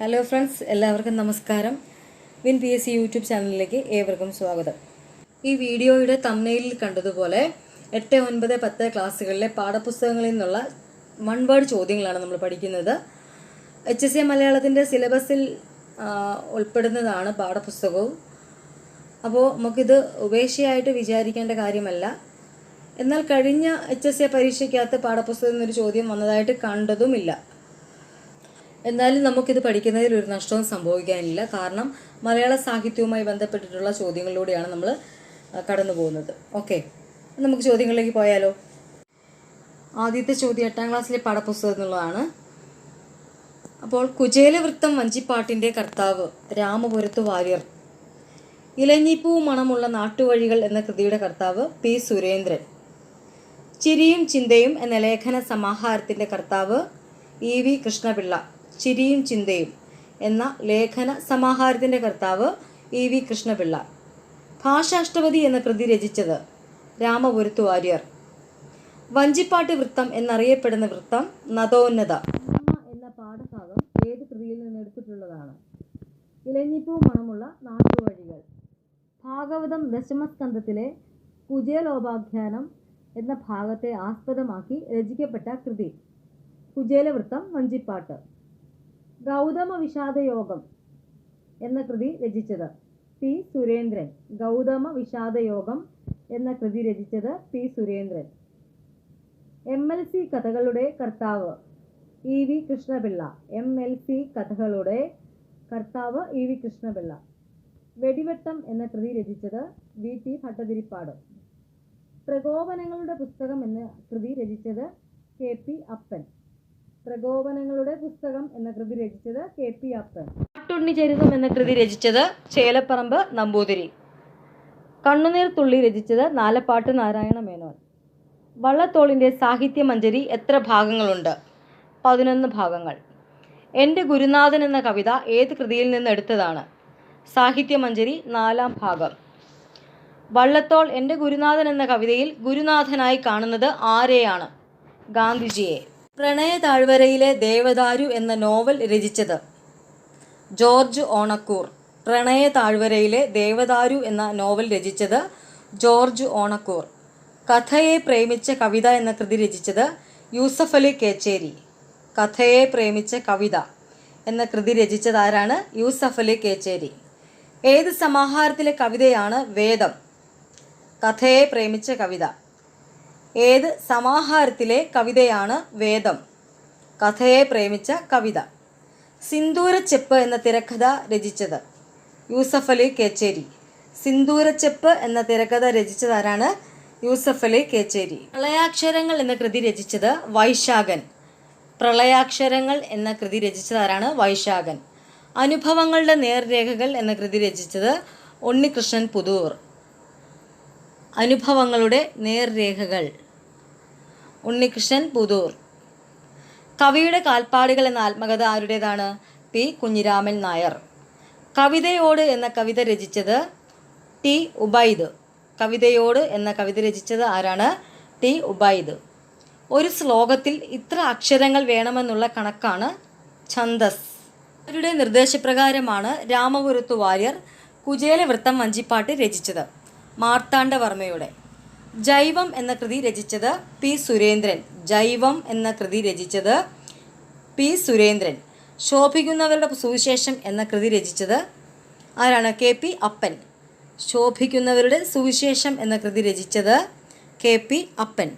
Hello friends എല്ലാവർക്കും നമസ്കാരം. Win P S C YouTube ചാനലിലേക്ക് ഏവർക്കും സ്വാഗതം. ഈ വീഡിയോയുടെ തമ്മനയിലിൽ കണ്ടതുപോലെ എട്ട് ഒൻപത് പത്ത് ക്ലാസ്സുകളിലെ പാഠപുസ്തകങ്ങളിൽ നിന്നുള്ള വൺ വേർഡ് ചോദ്യങ്ങളാണ് നമ്മൾ പഠിക്കുന്നത്. എച്ച് എസ് എ മലയാളത്തിന്റെ സിലബസിൽ ഉൾപ്പെടുന്നതാണ് പാഠപുസ്തകവും. അപ്പോൾ നമുക്കിത് ഉപേക്ഷയായിട്ട് വിചാരിക്കേണ്ട കാര്യമല്ല. എന്നാൽ കഴിഞ്ഞ എച്ച് എസ് എ പരീക്ഷയ്ക്കകത്ത് പാഠപുസ്തകം എന്നൊരു ചോദ്യം വന്നതായിട്ട് കണ്ടതുമില്ല. എന്നാലും നമുക്കിത് പഠിക്കുന്നതിൽ ഒരു നഷ്ടവും സംഭവിക്കാനില്ല. കാരണം മലയാള സാഹിത്യവുമായി ബന്ധപ്പെട്ടിട്ടുള്ള ചോദ്യങ്ങളിലൂടെയാണ് നമ്മൾ കടന്നു പോകുന്നത്. ഓക്കെ. നമുക്ക് ചോദ്യങ്ങളിലേക്ക് പോയാലോ? ആദ്യത്തെ ചോദ്യം എട്ടാം ക്ലാസ്സിലെ പാഠപുസ്തകം എന്നുള്ളതാണ്. അപ്പോൾ കുചേലവൃത്തം വഞ്ചിപ്പാട്ടിന്റെ കർത്താവ് രാമപുരത്ത് വാര്യർ. ഇലഞ്ഞിപ്പൂ മണമുള്ള നാട്ടുവഴികൾ എന്ന കൃതിയുടെ കർത്താവ് പി. സുരേന്ദ്രൻ. ചിരിയും ചിന്തയും എന്ന ലേഖന സമാഹാരത്തിന്റെ കർത്താവ് ഇ വി കൃഷ്ണപിള്ള. ചിരിയും ചിന്തയും എന്ന ലേഖന സമാഹാരത്തിന്റെ കർത്താവ് ഇ വി കൃഷ്ണപിള്ള. ഭാഷാഷ്ടപതി എന്ന കൃതി രചിച്ചത് രാമപുരത്തു വാര്യർ വഞ്ചിപ്പാട്ട് വൃത്തം എന്നറിയപ്പെടുന്ന വൃത്തം നദോന്നത. എന്ന പാഠഭാഗം ഏത് കൃതിയിൽ നിന്ന് എടുത്തിട്ടുള്ളതാണ്? ഇലഞ്ഞിപ്പൂ മണമുള്ള നാട്ടുവഴികൾ. ഭാഗവതം ദശമസ്കന്ധത്തിലെ കുചേലോപാഖ്യാനം എന്ന ഭാഗത്തെ ആസ്പദമാക്കി രചിക്കപ്പെട്ട കൃതി. കുചേലവൃത്തം വഞ്ചിപ്പാട്ട്. ഗൗതമ വിഷാദയോഗം എന്ന കൃതി രചിച്ചത് പി സുരേന്ദ്രൻ. ഗൗതമ വിഷാദയോഗം എന്ന കൃതി രചിച്ചത് P Surendran. M L C കഥകളുടെ കർത്താവ് E V Krishnapillai. M L C കഥകളുടെ കർത്താവ് ഇ വി കൃഷ്ണപിള്ള. വെടിവെട്ടം എന്ന കൃതി രചിച്ചത് വി ടി ഭട്ടതിരിപ്പാട്. പ്രകോപനങ്ങളുടെ പുസ്തകം എന്ന കൃതി രചിച്ചത് കെ പി അപ്പൻ. പ്രകോപനങ്ങളുടെ പുസ്തകം എന്ന കൃതി രചിച്ചത് കെ പി അപ്പൻ കാട്ടുണ്ണി ചരിതം എന്ന കൃതി രചിച്ചത് ചേലപ്പറമ്പ് നമ്പൂതിരി. കണ്ണുനീർ തുള്ളി രചിച്ചത് നാലപ്പാട്ട് നാരായണ മേനോൻ. വള്ളത്തോളിന്റെ സാഹിത്യമഞ്ജരി എത്ര ഭാഗങ്ങളുണ്ട്? പതിനൊന്ന് ഭാഗങ്ങൾ. എന്റെ ഗുരുനാഥൻ എന്ന കവിത ഏത് കൃതിയിൽ നിന്ന് എടുത്തതാണ്? സാഹിത്യമഞ്ജരി നാലാം ഭാഗം. വള്ളത്തോൾ എന്റെ ഗുരുനാഥൻ എന്ന കവിതയിൽ ഗുരുനാഥനായി കാണുന്നത് ആരെയാണ്? ഗാന്ധിജിയെ. പ്രണയ താഴ്വരയിലെ ദേവദാരു എന്ന നോവൽ രചിച്ചത് ജോർജ് ഓണക്കൂർ. പ്രണയ താഴ്വരയിലെ ദേവദാരു എന്ന നോവൽ രചിച്ചത് ജോർജ് ഓണക്കൂർ. കഥയെ പ്രേമിച്ച കവിത എന്ന കൃതി രചിച്ചത് യൂസഫ് അലി കേച്ചേരി. കഥയെ പ്രേമിച്ച കവിത എന്ന കൃതി രചിച്ചത് ആരാണ് യൂസഫ് അലി കേച്ചേരി. ഏത് സമാഹാരത്തിലെ കവിതയാണ് വേദം? കഥയെ പ്രേമിച്ച കവിത. ഏത് സമാഹാരത്തിലെ കവിതയാണ് വേദം? കഥയെ പ്രേമിച്ച കവിത. സിന്ദൂരച്ചെപ്പ് എന്ന തിരക്കഥ രചിച്ചത് യൂസഫ് അലി കേച്ചേരി. സിന്ദൂരച്ചെപ്പ് എന്ന തിരക്കഥ രചിച്ചതാരാണ് യൂസഫ് അലി കേച്ചേരി. പ്രളയാക്ഷരങ്ങൾ എന്ന കൃതി രചിച്ചത് വൈശാഖൻ. പ്രളയാക്ഷരങ്ങൾ എന്ന കൃതി രചിച്ചതാരാണ് വൈശാഖൻ. അനുഭവങ്ങളുടെ നേർരേഖകൾ എന്ന കൃതി രചിച്ചത് ഉണ്ണികൃഷ്ണൻ പുതൂർ. അനുഭവങ്ങളുടെ നേർരേഖകൾ. ഉണ്ണികൃഷ്ണൻ പുതൂർ. കവിയുടെ കാൽപ്പാടുകൾ എന്ന ആത്മകഥ ആരുടേതാണ്? പി. കുഞ്ഞിരാമൻ നായർ. കവിതയോട് എന്ന കവിത രചിച്ചത് ടി. ഉബൈദ്. കവിതയോട് എന്ന കവിത രചിച്ചത് ആരാണ്? ടി. ഉബൈദ്. ഒരു ശ്ലോകത്തിൽ ഇത്ര അക്ഷരങ്ങൾ വേണമെന്നുള്ള കണക്കാണ് ഛന്ദസ്. അവരുടെ നിർദ്ദേശപ്രകാരമാണ് രാമപുരത്തു വാര്യർ കുചേലവൃത്തം വഞ്ചിപ്പാട്ട് രചിച്ചത്. മാർത്താണ്ഡവർമ്മയുടെ. ജൈവം എന്ന കൃതി രചിച്ചത് പി സുരേന്ദ്രൻ. ജൈവം എന്ന കൃതി രചിച്ചത് പി സുരേന്ദ്രൻ. ശോഭിക്കുന്നവരുടെ സുവിശേഷം എന്ന കൃതി രചിച്ചത് ആരാണ്? കെ പി അപ്പൻ. ശോഭിക്കുന്നവരുടെ സുവിശേഷം എന്ന കൃതി രചിച്ചത് കെ പി അപ്പൻ.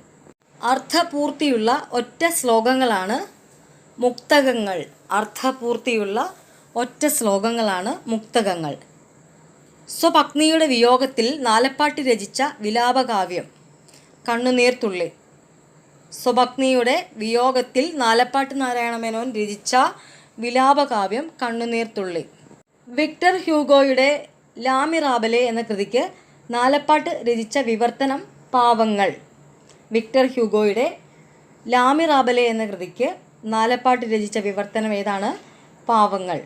അർത്ഥപൂർത്തിയുള്ള ഒറ്റ ശ്ലോകങ്ങളാണ് മുക്തകങ്ങൾ. അർത്ഥപൂർത്തിയുള്ള ഒറ്റ ശ്ലോകങ്ങളാണ് മുക്തകങ്ങൾ. സ്വപത്നിയുടെ വിയോഗത്തിൽ നാലപ്പാട്ട് രചിച്ച വിലാപകാവ്യം കണ്ണുനീർത്തുള്ളി. സ്വപത്നിയുടെ വിയോഗത്തിൽ നാലപ്പാട്ട് നാരായണ മേനോൻ രചിച്ച വിലാപകാവ്യം കണ്ണുനീർത്തുള്ളി. വിക്ടർ ഹ്യൂഗോയുടെ ലാമിറാബലെ എന്ന കൃതിക്ക് നാലപ്പാട്ട് രചിച്ച വിവർത്തനം പാവങ്ങൾ. വിക്ടർ ഹ്യൂഗോയുടെ ലാമിറാബലെ എന്ന കൃതിക്ക് നാലപ്പാട്ട് രചിച്ച വിവർത്തനം ഏതാണ്? പാവങ്ങൾ.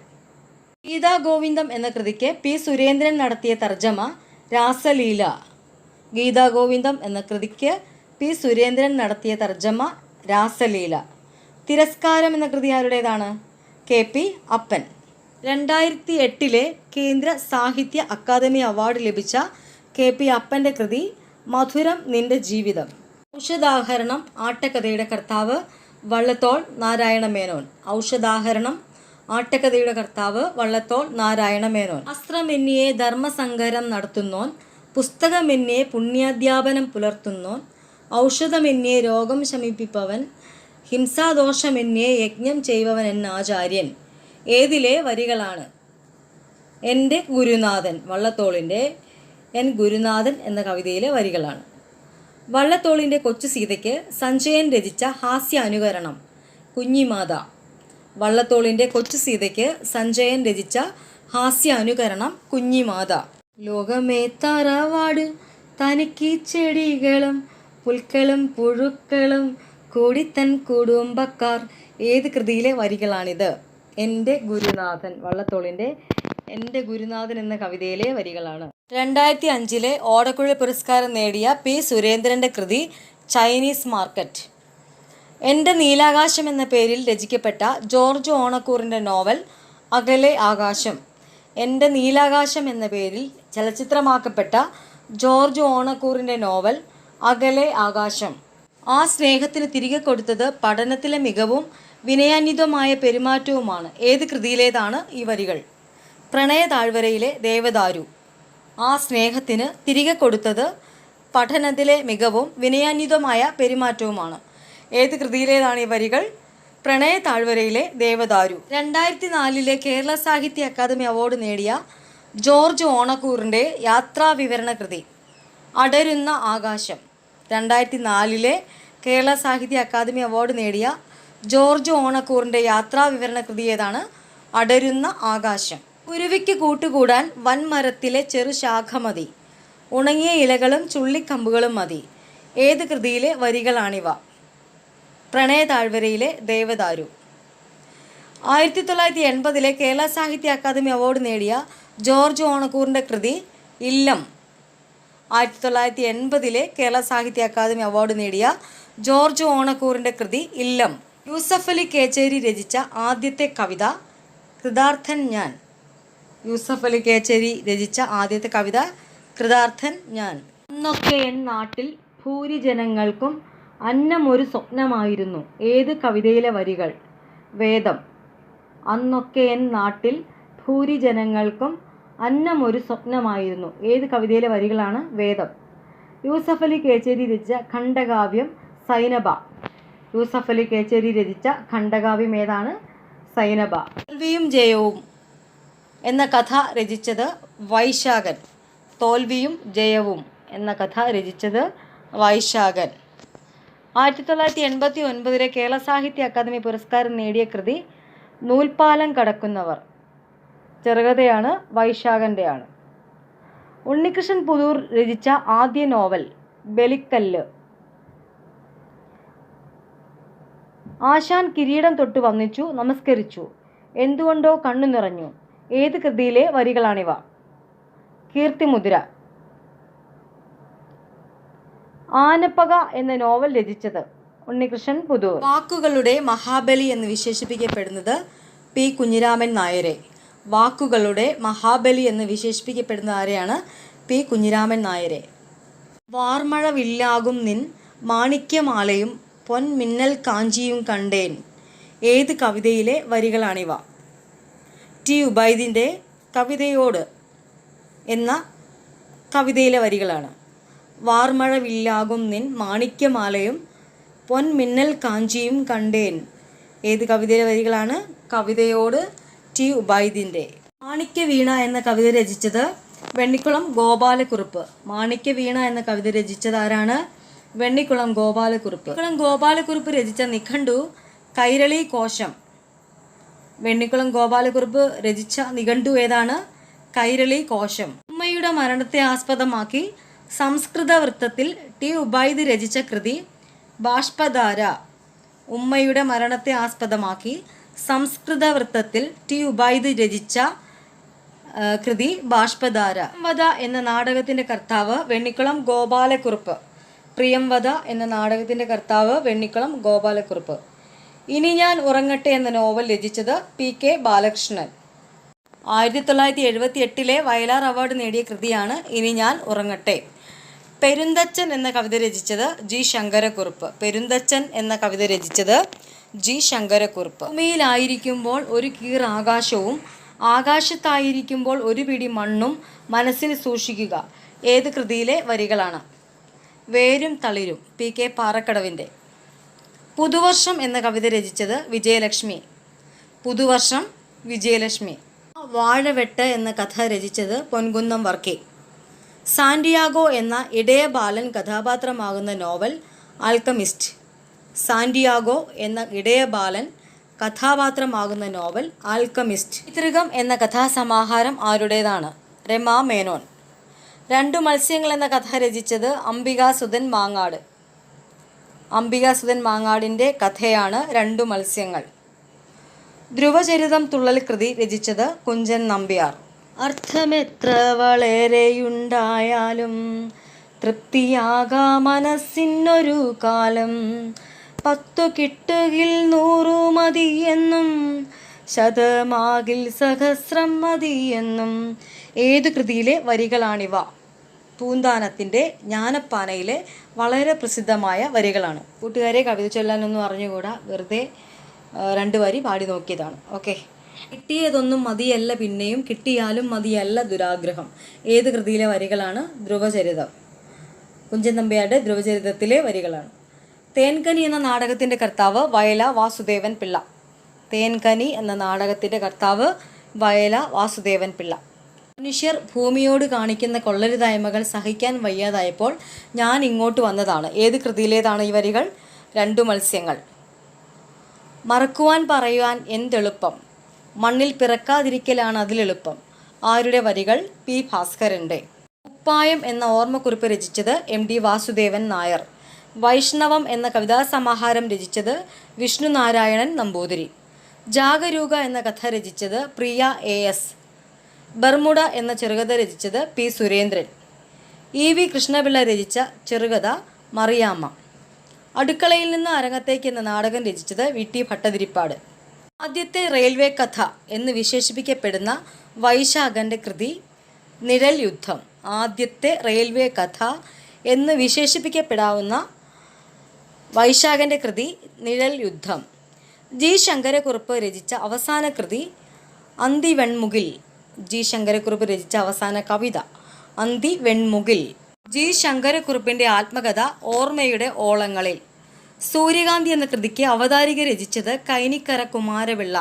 ഗീതാ ഗോവിന്ദം എന്ന കൃതിക്ക് പി സുരേന്ദ്രൻ നടത്തിയ തർജമ രാസലീല. ഗീതാ ഗോവിന്ദം എന്ന കൃതിക്ക് പി സുരേന്ദ്രൻ നടത്തിയ തർജമ രാസലീല. തിരസ്കാരം എന്ന കൃതി ആരുടേതാണ്? കെ പി അപ്പൻ. രണ്ടായിരത്തി എട്ടിലെ കേന്ദ്ര സാഹിത്യ അക്കാദമി അവാർഡ് ലഭിച്ച കെ പി അപ്പന്റെ കൃതി മധുരം നിന്റെ ജീവിതം. ഔഷധാഹരണം ആട്ടക്കഥയുടെ കർത്താവ് വള്ളത്തോൾ നാരായണ മേനോൻ ഔഷധാഹരണം ആട്ടക്കഥയുടെ കർത്താവ് വള്ളത്തോൾ നാരായണ മേനോൻ അസ്ത്രമെന്നിയെ ധർമ്മസങ്കരം നടത്തുന്നോൻ. പുസ്തകമെന്നിയെ പുണ്യാധ്യാപനം പുലർത്തുന്നോൻ. ഔഷധമെന്നിയെ രോഗം ശമിപ്പിപ്പവൻ. ഹിംസാദോഷമെന്നിയെ യജ്ഞം ചെയ്വവൻ എന്ന ആചാര്യൻ. ഏതിലെ വരികളാണ്? എന്റെ ഗുരുനാഥൻ വള്ളത്തോളിന്റെ എൻ ഗുരുനാഥൻ എന്ന കവിതയിലെ വരികളാണ്. വള്ളത്തോളിന്റെ കൊച്ചു സീതയ്ക്ക് സഞ്ജയൻ രചിച്ച ഹാസ്യ അനുകരണം കുഞ്ഞിമാത. വള്ളത്തോളിന്റെ കൊച്ചു സീതയ്ക്ക് സഞ്ജയൻ രചിച്ച ഹാസ്യാനുകരണം കുഞ്ഞിമാത. ലോകമേ തറവാട് തനിക്ക് ചെടികളും പുൽക്കളും പുഴുക്കളും കൂടിത്തൻ കുടുംബക്കാർ. ഏത് കൃതിയിലെ വരികളാണിത്? എന്റെ ഗുരുനാഥൻ വള്ളത്തോളിന്റെ എന്റെ ഗുരുനാഥൻ എന്ന കവിതയിലെ വരികളാണ്. രണ്ടായിരത്തി അഞ്ചിലെ ഓടക്കുഴൽ പുരസ്കാരം നേടിയ പി സുരേന്ദ്രന്റെ കൃതി ചൈനീസ് മാർക്കറ്റ്. എന്റെ നീലാകാശം എന്ന പേരിൽ രചിക്കപ്പെട്ട ജോർജ് ഓണക്കൂറിന്റെ നോവൽ അകലെ ആകാശം. എന്റെ നീലാകാശം എന്ന പേരിൽ ചലച്ചിത്രമാക്കപ്പെട്ട ജോർജ് ഓണക്കൂറിന്റെ നോവൽ അകലെ ആകാശം. ആ സ്നേഹത്തിന് തിരികെ കൊടുത്തത് പഠനത്തിലെ മികവും വിനയാന്വിതമായ പെരുമാറ്റവുമാണ്. ഏത് കൃതിയിലേതാണ് ഈ വരികൾ? പ്രണയ താഴ്വരയിലെ ദേവദാരു. ആ സ്നേഹത്തിന് തിരികെ കൊടുത്തത് പഠനത്തിലെ മികവും വിനയാന്വിതമായ പെരുമാറ്റവുമാണ്. ഏത് കൃതിയിലേതാണ് ഈ വരികൾ? പ്രണയ താഴ്വരയിലെ ദേവദാരു. രണ്ടായിരത്തി നാലിലെ കേരള സാഹിത്യ അക്കാദമി അവാർഡ് നേടിയ ജോർജ് ഓണക്കൂറിന്റെ യാത്രാ വിവരണ കൃതി അടരുന്ന ആകാശം. രണ്ടായിരത്തി നാലിലെ കേരള സാഹിത്യ അക്കാദമി അവാർഡ് നേടിയ ജോർജ് ഓണക്കൂറിന്റെ യാത്രാ വിവരണ കൃതി ഏതാണ്? അടരുന്ന ആകാശം. കുരുവിക്ക് കൂട്ടുകൂടാൻ വൻമരത്തിലെ ചെറു ശാഖ മതി. ഉണങ്ങിയ ഇലകളും ചുള്ളിക്കമ്പുകളും മതി. ഏത് കൃതിയിലെ വരികളാണിവ? പ്രണയ താഴ്വരയിലെ ദേവദാരു. ആയിരത്തി തൊള്ളായിരത്തി എൺപതിലെ കേരള സാഹിത്യ അക്കാദമി അവാർഡ് നേടിയ ജോർജ് ഓണക്കൂറിന്റെ കൃതി ഇല്ലം. ആയിരത്തി തൊള്ളായിരത്തി എൺപതിലെ കേരള സാഹിത്യ അക്കാദമി അവാർഡ് നേടിയ ജോർജ് ഓണക്കൂറിന്റെ കൃതി ഇല്ലം. യൂസഫ് അലി കേച്ചേരി രചിച്ച ആദ്യത്തെ കവിത കൃതാർത്ഥൻ ഞാൻ. യൂസഫ് അലി കേച്ചേരി രചിച്ച ആദ്യത്തെ കവിത കൃതാർത്ഥൻ ഞാൻ. അന്നൊക്കെ എൻ നാട്ടിൽ ഭൂരിജനങ്ങൾക്കും അന്നം ഒരു സ്വപ്നമായിരുന്നു. ഏത് കവിതയിലെ വരികൾ? വേദം. അന്നൊക്കെ എൻ നാട്ടിൽ ഭൂരിജനങ്ങൾക്കും അന്നം ഒരു സ്വപ്നമായിരുന്നു. ഏത് കവിതയിലെ വരികളാണ്? വേദം. യൂസഫ് അലി കേച്ചേരി രചിച്ച ഖണ്ഡകാവ്യം സൈനബ. യൂസഫ് അലി കേച്ചേരി രചിച്ച ഖണ്ഡകാവ്യം ഏതാണ്? സൈനബ. തോൽവിയും ജയവും എന്ന കഥ രചിച്ചത് വൈശാഖൻ. തോൽവിയും ജയവും എന്ന കഥ രചിച്ചത് വൈശാഖൻ. ആയിരത്തി തൊള്ളായിരത്തി എൺപത്തി ഒൻപതിലെ കേരള സാഹിത്യ അക്കാദമി പുരസ്കാരം നേടിയ കൃതി നൂൽപാലം കടക്കുന്നവർ. ചെറുകഥയാണ് വൈശാഖന്റെയാണ് ഉണ്ണികൃഷ്ണൻ പുതൂർ രചിച്ച ആദ്യ നോവൽ ബലിക്കല്ല്. ആശാൻ കിരീടം തൊട്ട് വന്നിച്ചു നമസ്കരിച്ചു. എന്തുകൊണ്ടോ കണ്ണു നിറഞ്ഞു. ഏത് കൃതിയിലെ വരികളാണിവ? കീർത്തിമുദ്ര. ആനപ്പക എന്ന നോവൽ രചിച്ചത് ഉണ്ണികൃഷ്ണൻ പുതൂർ. വാക്കുകളുടെ മഹാബലി എന്ന് വിശേഷിപ്പിക്കപ്പെടുന്നത് പി കുഞ്ഞിരാമൻ നായരെ. വാക്കുകളുടെ മഹാബലി എന്ന് വിശേഷിപ്പിക്കപ്പെടുന്ന ആരെയാണ്? പി കുഞ്ഞിരാമൻ നായരെ. വാർമഴവില്ലാകും നിൻ മാണിക്യമാലയും പൊൻ മിന്നൽ കാഞ്ചിയും കണ്ടേൻ. ഏത് കവിതയിലെ വരികളാണിവ? ടി ഉബൈദിന്റെ കവിതയോട് എന്ന കവിതയിലെ വരികളാണ്. വാർമഴ വില്ലാകും നിൻ മാണിക്യമാലയും പൊൻ മിന്നൽ കാഞ്ചിയും കണ്ടേൻ. ഏത് കവിതയിലെ വരികളാണ്? കവിതയോട് ടി ഉബൈദിന്റെ. മാണിക്യ വീണ എന്ന കവിത രചിച്ചത് വെണ്ണിക്കുളം ഗോപാലക്കുറുപ്പ്. മാണിക്യ വീണ എന്ന കവിത രചിച്ചത് ആരാണ്? വെണ്ണിക്കുളം ഗോപാലക്കുറുപ്പ്. വെണ്ണിക്കുളം ഗോപാലക്കുറുപ്പ് രചിച്ച നിഘണ്ടു കൈരളി കോശം. വെണ്ണിക്കുളം ഗോപാലക്കുറുപ്പ് രചിച്ച നിഖണ്ഡു ഏതാണ്? കൈരളി കോശം. ഉമ്മയുടെ മരണത്തെ ആസ്പദമാക്കി സംസ്കൃത വൃത്തത്തിൽ ടി ഉബൈദ് രചിച്ച കൃതി ബാഷ്പധാര ഉമ്മയുടെ മരണത്തെ ആസ്പദമാക്കി സംസ്കൃത വൃത്തത്തിൽ ടി ഉബൈദ് രചിച്ച കൃതി ബാഷ്പധാര. വധ എന്ന നാടകത്തിന്റെ കർത്താവ് വെണ്ണിക്കുളം ഗോപാലക്കുറുപ്പ്. പ്രിയംവധ എന്ന നാടകത്തിന്റെ കർത്താവ് വെണ്ണിക്കുളം ഗോപാലക്കുറുപ്പ്. ഇനി ഞാൻ ഉറങ്ങട്ടെ എന്ന നോവൽ രചിച്ചത് പി കെ ബാലകൃഷ്ണൻ. ആയിരത്തി തൊള്ളായിരത്തി എഴുപത്തി എട്ടിലെ വയലാർ അവാർഡ് നേടിയ കൃതിയാണ് ഇനി ഞാൻ ഉറങ്ങട്ടെ. പെരുന്തച്ചൻ എന്ന കവിത രചിച്ചത് ജി ശങ്കരക്കുറുപ്പ്. പെരുന്തച്ചൻ എന്ന കവിത രചിച്ചത് ജി ശങ്കരക്കുറുപ്പ്. ഭൂമിയിലായിരിക്കുമ്പോൾ ഒരു കീർ ആകാശവും ആകാശത്തായിരിക്കുമ്പോൾ ഒരു പിടി മണ്ണും മനസ്സിൽ സൂക്ഷിക്കുക. ഏത് കൃതിയിലെ വരികളാണ്? വേരും തളിരും. പി കെ പാറക്കടവിന്റെ. പുതുവർഷം എന്ന കവിത രചിച്ചത് വിജയലക്ഷ്മി. പുതുവർഷം വിജയലക്ഷ്മി. വാഴവെട്ട് എന്ന കഥ രചിച്ചത് പൊൻകുന്നം വർക്കി. സാന്റിയാഗോ എന്ന ഇടയ ബാലൻ കഥാപാത്രമാകുന്ന നോവൽ ആൽക്കമിസ്റ്റ്. സാന്റിയാഗോ എന്ന ഇടയ ബാലൻ കഥാപാത്രമാകുന്ന നോവൽ ആൽക്കമിസ്റ്റ്. പിതൃകം എന്ന കഥാസമാഹാരം ആരുടേതാണ്? രമാ മേനോൻ. രണ്ടു മത്സ്യങ്ങൾ എന്ന കഥ രചിച്ചത് അംബികാസുധൻ മാങ്ങാട്. അംബികാസുധൻ മാങ്ങാടിന്റെ കഥയാണ് രണ്ടു മത്സ്യങ്ങൾ. ധ്രുവചരിതം തുള്ളൽ കൃതി രചിച്ചത് കുഞ്ചൻ നമ്പ്യാർ. അർത്ഥമെത്ര വളരെയുണ്ടായാലും തൃപ്തിയാകാ മനസ്സിനൊരു കാലം. പത്തു കിട്ടുകിൽ നൂറു മതിയെന്നും ശതമാകിൽ സഹസ്രം മതിയെന്നും ഏത് കൃതിയിലെ വരികളാണിവ? പൂന്താനത്തിന്റെ ജ്ഞാനപ്പാനയിലെ വളരെ പ്രസിദ്ധമായ വരികളാണ്. കൂട്ടുകാരെ കവിത ചൊല്ലാനൊന്നും അറിഞ്ഞുകൂടാ വെറുതെ രണ്ട് വരി പാടി നോക്കിയതാണ്. ഓക്കെ. കിട്ടിയതൊന്നും മതിയല്ല പിന്നെയും കിട്ടിയാലും മതിയല്ല ദുരാഗ്രഹം. ഏത് കൃതിയിലെ വരികളാണ്? ധ്രുവചരിതം. കുഞ്ചൻ നമ്പ്യാരുടെ ധ്രുവചരിതത്തിലെ വരികളാണ്. തേൻകനി എന്ന നാടകത്തിന്റെ കർത്താവ് വയല വാസുദേവൻ പിള്ള. തേൻകനി എന്ന നാടകത്തിന്റെ കർത്താവ് വയല വാസുദേവൻ പിള്ള. മനുഷ്യർ ഭൂമിയോട് കാണിക്കുന്ന കൊള്ളരുതായ്മകൾ സഹിക്കാൻ വയ്യാതായപ്പോൾ ഞാൻ ഇങ്ങോട്ട് വന്നതാണ്. ഏത് കൃതിയിലേതാണ് ഈ വരികൾ? രണ്ടു മത്സ്യങ്ങൾ. മറക്കുവാൻ പറയുവാൻ എന്തെളുപ്പം? മണ്ണിൽ പിറക്കാതിരിക്കലാണ് അതിലെളുപ്പം ആരുടെ വരികൾ? പി ഭാസ്കരന്റെ ഉപ്പായം എന്ന ഓർമ്മക്കുറിപ്പ് രചിച്ചത് എം ഡി വാസുദേവൻ നായർ. വൈഷ്ണവം എന്ന കവിതാ സമാഹാരം രചിച്ചത് വിഷ്ണു നാരായണൻ നമ്പൂതിരി. ജാഗരൂക എന്ന കഥ രചിച്ചത് പ്രിയ എ എസ്. ബർമുഡ എന്ന ചെറുകഥ രചിച്ചത് P Surendran. E V Krishnapillai രചിച്ച ചെറുകഥ മറിയാമ്മ. അടുക്കളയിൽ നിന്ന് അരങ്ങത്തേക്ക് എന്ന നാടകം രചിച്ചത് വി ടി ഭട്ടതിരിപ്പാട്. ആദ്യത്തെ റെയിൽവേ കഥ എന്ന് വിശേഷിപ്പിക്കപ്പെടുന്ന വൈശാഖന്റെ കൃതി നിഴൽ യുദ്ധം. ആദ്യത്തെ റെയിൽവേ കഥ എന്ന് വിശേഷിപ്പിക്കപ്പെടാവുന്ന വൈശാഖന്റെ കൃതി നിഴൽ യുദ്ധം. ജി. ശങ്കരക്കുറുപ്പ് രചിച്ച അവസാന കൃതി അന്തി വെൺമുകിൽ ജി. ശങ്കരക്കുറുപ്പ് രചിച്ച അവസാന കവിത അന്തി വെൺമുകിൽ ജി. ശങ്കരക്കുറുപ്പിന്റെ ആത്മകഥ ഓർമ്മയുടെ ഓളങ്ങളിൽ. സൂര്യകാന്തി എന്ന കൃതിക്ക് അവതാരിക രചിച്ചത് കൈനിക്കര കുമാരപിള്ള.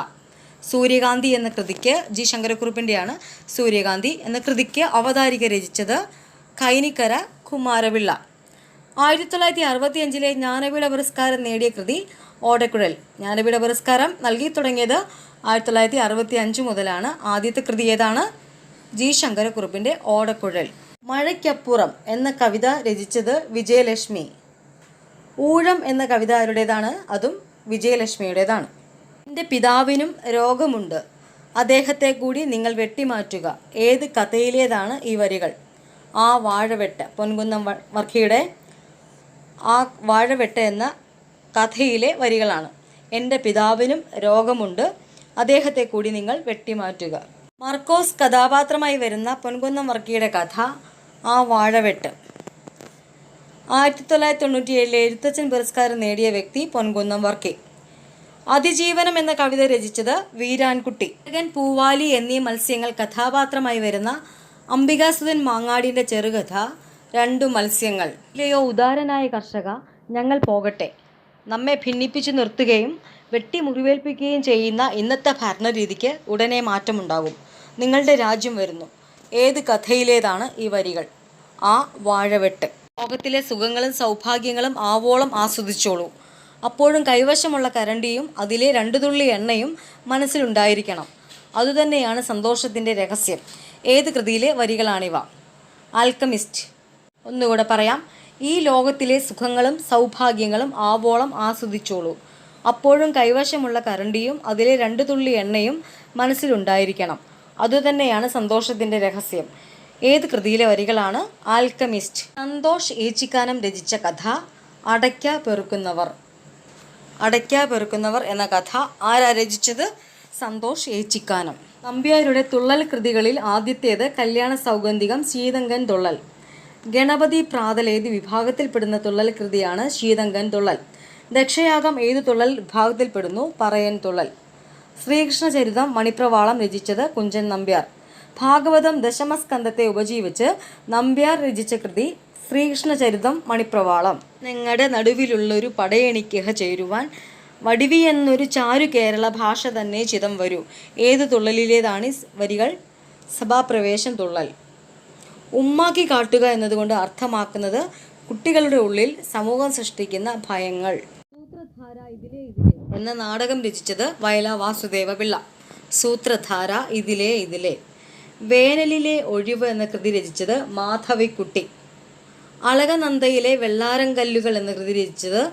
സൂര്യകാന്തി എന്ന കൃതിക്ക് ജി ശങ്കരക്കുറുപ്പിന്റെയാണ് സൂര്യകാന്തി എന്ന കൃതിക്ക് അവതാരിക രചിച്ചത് കൈനിക്കര കുമാരപിള്ള. ആയിരത്തി തൊള്ളായിരത്തി അറുപത്തി അഞ്ചിലെ ജ്ഞാനപീഠ പുരസ്കാരം നേടിയ കൃതി ഓടക്കുഴൽ. ജ്ഞാനപീഠ പുരസ്കാരം നൽകി തുടങ്ങിയത് ആയിരത്തി തൊള്ളായിരത്തി അറുപത്തി അഞ്ച് മുതലാണ്. ആദ്യത്തെ കൃതി ഏതാണ്? ജി ശങ്കരക്കുറുപ്പിന്റെ ഓടക്കുഴൽ. മഴയ്ക്കപ്പുറം എന്ന കവിത രചിച്ചത് വിജയലക്ഷ്മി. ഊഴം എന്ന കവിത ആരുടേതാണ്? അതും വിജയലക്ഷ്മിയുടേതാണ്. എന്റെ പിതാവിനും രോഗമുണ്ട്. അദ്ദേഹത്തെ കൂടി നിങ്ങൾ വെട്ടിമാറ്റുക. ഏത് കഥയിലേതാണ് ഈ വരികൾ? ആ വാഴവെട്ട് പൊൻകുന്നം വർക്കിയുടെ ആ വാഴവെട്ട് എന്ന കഥയിലെ വരികളാണ്. എന്റെ പിതാവിനും രോഗമുണ്ട്. അദ്ദേഹത്തെ കൂടി നിങ്ങൾ വെട്ടിമാറ്റുക. മർക്കോസ് കഥാപാത്രമായി വരുന്ന പൊൻകുന്നം വർക്കിയുടെ കഥ ആ വാഴവെട്ട്. ആയിരത്തി തൊള്ളായിരത്തി തൊണ്ണൂറ്റി ഏഴിലെ എഴുത്തച്ഛൻ പുരസ്കാരം നേടിയ വ്യക്തി പൊൻകുന്നം വർക്കി. അതിജീവനം എന്ന കവിത രചിച്ചത് വീരാൻകുട്ടി. പൂവാലി എന്നീ മത്സ്യങ്ങൾ കഥാപാത്രമായി വരുന്ന അംബികാസുധൻ മാങ്ങാടിന്റെ ചെറുകഥ രണ്ടു മത്സ്യങ്ങൾ. ഇല്ലയോ ഉദാരനായ കർഷക ഞങ്ങൾ പോകട്ടെ. നമ്മെ ഭിന്നിപ്പിച്ചു നിർത്തുകയും വെട്ടി മുറിവേൽപ്പിക്കുകയും ചെയ്യുന്ന ഇന്നത്തെ ഭരണരീതിക്ക് ഉടനെ മാറ്റമുണ്ടാകും. നിങ്ങളുടെ രാജ്യം വരുന്നു. ഏത് കഥയിലേതാണ് ഈ വരികൾ? ആ വാഴവെട്ട്. ലോകത്തിലെ സുഖങ്ങളും സൗഭാഗ്യങ്ങളും ആവോളം ആസ്വദിച്ചോളൂ. അപ്പോഴും കൈവശമുള്ള കരണ്ടിയും അതിലെ രണ്ടു തുള്ളി എണ്ണയും മനസ്സിലുണ്ടായിരിക്കണം. അതുതന്നെയാണ് സന്തോഷത്തിന്റെ രഹസ്യം. ഏത് കൃതിയിലെ വരികളാണിവ? ആൽക്കമിസ്റ്റ്. ഒന്നുകൂടെ പറയാം. ഈ ലോകത്തിലെ സുഖങ്ങളും സൗഭാഗ്യങ്ങളും ആവോളം ആസ്വദിച്ചോളൂ. അപ്പോഴും കൈവശമുള്ള കരണ്ടിയും അതിലെ രണ്ടു തുള്ളി എണ്ണയും മനസ്സിലുണ്ടായിരിക്കണം. അതുതന്നെയാണ് സന്തോഷത്തിന്റെ രഹസ്യം. ഏത് കൃതിയിലെ വരികളാണ്? ആൽക്കമിസ്റ്റ് സന്തോഷ് ഏച്ചിക്കാനം രചിച്ച കഥ അടയ്ക്ക പെറുക്കുന്നവർ. അടയ്ക്ക പെറുക്കുന്നവർ എന്ന കഥ ആരാ രചിച്ചത്? സന്തോഷ് ഏച്ചിക്കാനം. നമ്പ്യാരുടെ തുള്ളൽ കൃതികളിൽ ആദ്യത്തേത് കല്യാണ സൗഗന്ധികം ശീതങ്കൻ തുള്ളൽ. ഗണപതി പ്രാതലേതി വിഭാഗത്തിൽപ്പെടുന്ന തുള്ളൽ കൃതിയാണ് ശീതങ്കൻ തുള്ളൽ. ദക്ഷയാഗം ഏതു തുള്ളൽ വിഭാഗത്തിൽപ്പെടുന്നു? പറയൻ തുള്ളൽ. ശ്രീകൃഷ്ണചരിതം മണിപ്രവാളം രചിച്ചത് കുഞ്ചൻ നമ്പ്യാർ. ഭാഗവതം ദശമസ്കന്ധത്തെ ഉപജീവിച്ച് നമ്പ്യാർ രചിച്ച കൃതി ശ്രീകൃഷ്ണചരിതം മണിപ്രവാളം. നിങ്ങളുടെ നടുവിലുള്ളൊരു പടയണിക്കഹ ചേരുവാൻ വടിവി എന്നൊരു ചാരു കേരള ഭാഷ തന്നെ ചിതം വരൂ. ഏത് തുള്ളലിലേതാണ് വരികൾ? സഭാപ്രവേശം തുള്ളൽ. ഉമ്മാക്കി കാട്ടുക എന്നതുകൊണ്ട് അർത്ഥമാക്കുന്നത് കുട്ടികളുടെ ഉള്ളിൽ സമൂഹം സൃഷ്ടിക്കുന്ന ഭയങ്ങൾ. സൂത്രധാര ഇതിലേ ഇതിലേ. എന്ന നാടകം രചിച്ചത് വയല വാസുദേവ പിള്ള സൂത്രധാര ഇതിലേ ഇതിലെ. വേനലിലെ ഒഴിവ് എന്ന കൃതി രചിച്ചത് മാധവിക്കുട്ടി. അളകനന്ദയിലെ വെള്ളാരങ്കല്ലുകൾ എന്ന കൃതി രചിച്ചത്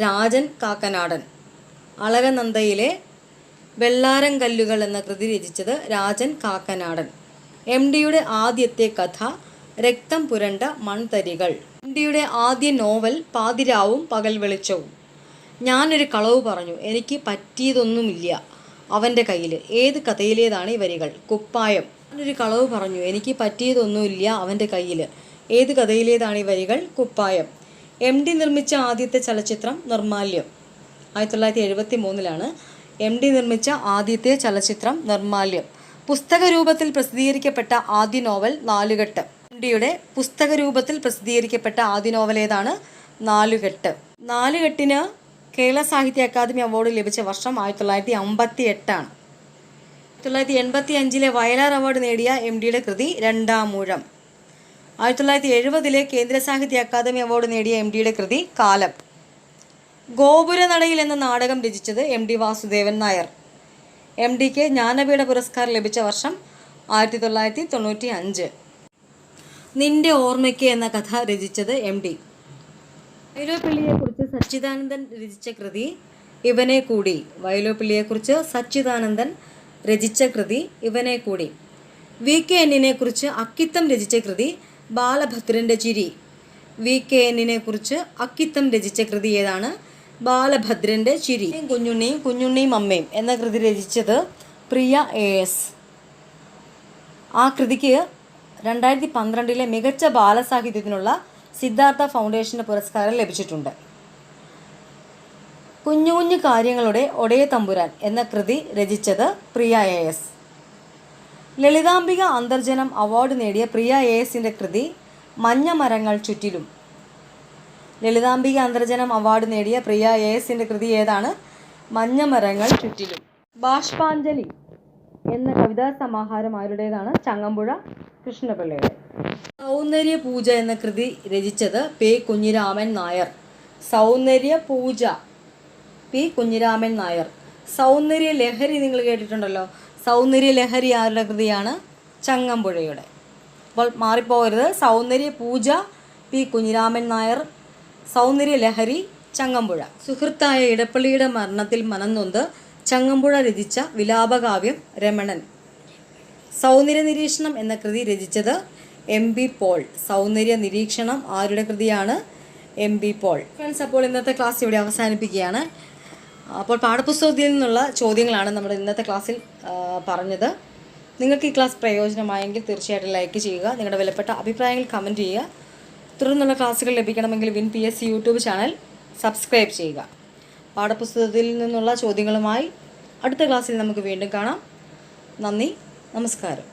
രാജൻ കാക്കനാടൻ. അളകനന്ദയിലെ വെള്ളാരങ്കല്ലുകൾ എന്ന കൃതി രചിച്ചത് രാജൻ കാക്കനാടൻ. എം ഡിയുടെ ആദ്യത്തെ കഥ രക്തം പുരണ്ട മൺതരികൾ. എം ഡിയുടെ ആദ്യ നോവൽ പാതിരാവും പകൽ വെളിച്ചവും. ഞാനൊരു കളവ് പറഞ്ഞു എനിക്ക് പറ്റിയതൊന്നുമില്ല അവന്റെ കയ്യിൽ ഏത് കഥയിലേതാണ് ഈ വരികൾ? കുപ്പായം. ഞാനൊരു കളവ് പറഞ്ഞു. എനിക്ക് പറ്റിയതൊന്നുമില്ല അവന്റെ കയ്യിൽ ഏത് കഥയിലേതാണ് ഈ വരികൾ? കുപ്പായം. എം ഡി നിർമ്മിച്ച ആദ്യത്തെ ചലച്ചിത്രം നിർമാല്യം. ആയിരത്തി തൊള്ളായിരത്തി എഴുപത്തി മൂന്നിലാണ് എം ഡി നിർമ്മിച്ച ആദ്യത്തെ ചലച്ചിത്രം നിർമാല്യം. പുസ്തക രൂപത്തിൽ പ്രസിദ്ധീകരിക്കപ്പെട്ട ആദ്യ നോവൽ നാലുകെട്ട്. എം ഡിയുടെ പുസ്തക രൂപത്തിൽ പ്രസിദ്ധീകരിക്കപ്പെട്ട ആദ്യ നോവൽ ഏതാണ്? നാലുകെട്ട്. നാലുകെട്ടിന് കേരള സാഹിത്യ അക്കാദമി അവാർഡ് ലഭിച്ച വർഷം ആയിരത്തി തൊള്ളായിരത്തി അമ്പത്തി എട്ടാണ് തൊള്ളായിരത്തി എൺപത്തി അഞ്ചിലെ വയലാർ അവാർഡ് നേടിയ എം ഡിയുടെ കൃതി രണ്ടാം മൂഴം. ആയിരത്തി തൊള്ളായിരത്തി എഴുപതിലെ കേന്ദ്ര സാഹിത്യ അക്കാദമി അവാർഡ് നേടിയ എം ഡിയുടെ കൃതി കാലം. ഗോപുരനടയിൽ എന്ന നാടകം രചിച്ചത് M D Vasudevan Nair. M ഡിക്ക് ജ്ഞാനപീഠ പുരസ്കാരം ലഭിച്ച വർഷം ആയിരത്തി തൊള്ളായിരത്തി തൊണ്ണൂറ്റി അഞ്ച് നിന്റെ ഓർമ്മയ്ക്ക് എന്ന കഥ രചിച്ചത് എം ഡി. വൈലോപ്പിള്ളിയെക്കുറിച്ച് സച്ചിദാനന്ദൻ രചിച്ച കൃതി ഇവനെ കൂടി. വൈലോപ്പിള്ളിയെക്കുറിച്ച് സച്ചിദാനന്ദൻ രചിച്ച കൃതി ഇവനെ കൂടി. വി കെ എന്നിനെ കുറിച്ച് അക്കിത്തം രചിച്ച കൃതി ബാലഭദ്രന്റെ ചിരി. വി കെ എന്നിനെ കുറിച്ച് അക്കിത്തം രചിച്ച കൃതി ഏതാണ്? ബാലഭദ്രന്റെ ചിരി. കുഞ്ഞുണ്ണിയും കുഞ്ഞുണ്ണിയും അമ്മയും എന്ന കൃതി രചിച്ചത് പ്രിയ എ എസ്. ആ കൃതിക്ക് രണ്ടായിരത്തി പന്ത്രണ്ടിലെ മികച്ച ബാലസാഹിത്യത്തിനുള്ള സിദ്ധാർത്ഥ ഫൗണ്ടേഷന്റെ പുരസ്കാരം ലഭിച്ചിട്ടുണ്ട്. കുഞ്ഞു കുഞ്ഞു കാര്യങ്ങളുടെ ഒടയ തമ്പുരാൻ എന്ന കൃതി രചിച്ചത് Priya A S. Lalithambika Antharjanam award നേടിയ പ്രിയ എ എസിന്റെ കൃതി മഞ്ഞ മരങ്ങൾ ചുറ്റിലും. ലളിതാംബിക അന്തർജനം അവാർഡ് നേടിയ പ്രിയ എ എസിന്റെ കൃതി ഏതാണ്? മഞ്ഞ മരങ്ങൾ ചുറ്റിലും. ബാഷ്പാഞ്ജലി എന്ന കവിതാ സമാഹാരം ആരുടേതാണ്? ചങ്ങമ്പുഴ കൃഷ്ണപിള്ളയുടെ. സൗന്ദര്യ പൂജ എന്ന കൃതി രചിച്ചത് പേ കുഞ്ഞിരാമൻ നായർ. സൗന്ദര്യ പൂജ പി കുഞ്ഞിരാമൻ നായർ. സൗന്ദര്യ ലഹരി നിങ്ങൾ കേട്ടിട്ടുണ്ടല്ലോ. സൗന്ദര്യ ലഹരി ആരുടെ കൃതിയാണ്? ചങ്ങമ്പുഴയുടെ. അപ്പോൾ മാറിപ്പോകരുത്. സൗന്ദര്യ പൂജ പി കുഞ്ഞിരാമൻ നായർ സൗന്ദര്യ ലഹരി ചങ്ങമ്പുഴ. സുഹൃത്തായ ഇടപ്പള്ളിയുടെ മരണത്തിൽ മനംനൊന്ത് ചങ്ങമ്പുഴ രചിച്ച വിലാപകാവ്യം രമണൻ. സൗന്ദര്യ നിരീക്ഷണം എന്ന കൃതി രചിച്ചത് എം ബി പോൾ. സൗന്ദര്യ നിരീക്ഷണം ആരുടെ കൃതിയാണ്? M B Paul. ഫ്രണ്ട്സ് അപ്പോൾ ഇന്നത്തെ ക്ലാസ് ഇവിടെ അവസാനിപ്പിക്കുകയാണ്. അപ്പോൾ പാഠപുസ്തകത്തിൽ നിന്നുള്ള ചോദ്യങ്ങളാണ് നമ്മൾ ഇന്നത്തെ ക്ലാസ്സിൽ പറഞ്ഞത്. നിങ്ങൾക്ക് ഈ ക്ലാസ് പ്രയോജനമായെങ്കിൽ തീർച്ചയായിട്ടും ലൈക്ക് ചെയ്യുക നിങ്ങളുടെ വിലപ്പെട്ട അഭിപ്രായങ്ങൾ കമന്റ് ചെയ്യുക. തുടർന്നുള്ള ക്ലാസ്സുകൾ ലഭിക്കണമെങ്കിൽ win P S YouTube channel subscribe ചെയ്യുക. പാഠപുസ്തകത്തിൽ നിന്നുള്ള ചോദ്യങ്ങളുമായി അടുത്ത ക്ലാസ്സിൽ നമുക്ക് വീണ്ടും കാണാം. നന്ദി നമസ്കാരം.